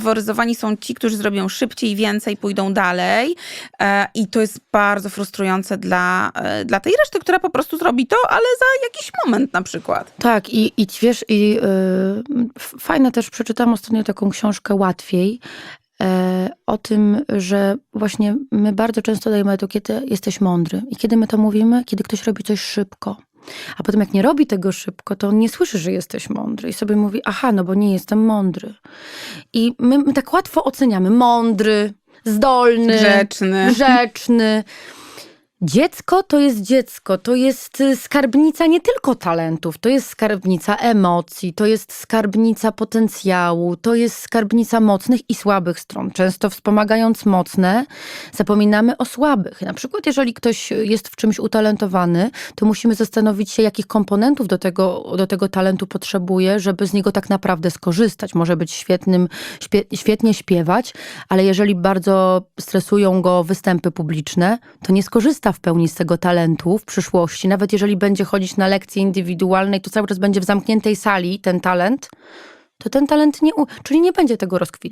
faworyzowani są ci, którzy zrobią szybciej, więcej, pójdą dalej. E, I to jest bardzo frustrujące dla, e, dla tej reszty, która po prostu zrobi to, ale za jakiś moment na przykład. Tak, i, i wiesz, i y, f- fajne też przeczytałam ostatnio taką książkę Łatwiej. O tym, że właśnie my bardzo często dajemy etykietę jesteś mądry. I kiedy my to mówimy? Kiedy ktoś robi coś szybko. A potem jak nie robi tego szybko, to on nie słyszy, że jesteś mądry. I sobie mówi, aha, no bo nie jestem mądry. I my, my tak łatwo oceniamy. Mądry, zdolny, Grzeczny. grzeczny. Dziecko to jest dziecko, to jest y, skarbnica nie tylko talentów, to jest skarbnica emocji, to jest skarbnica potencjału, to jest skarbnica mocnych i słabych stron. Często wspomagając mocne, zapominamy o słabych. Na przykład, jeżeli ktoś jest w czymś utalentowany, to musimy zastanowić się, jakich komponentów do tego, do tego talentu potrzebuje, żeby z niego tak naprawdę skorzystać. Może być świetnym, świetnie śpiewać, ale jeżeli bardzo stresują go występy publiczne, to nie skorzysta w pełni z tego talentu w przyszłości. Nawet jeżeli będzie chodzić na lekcje indywidualne i to cały czas będzie w zamkniętej sali ten talent, to ten talent nie, u- czyli nie będzie tego rozkwit,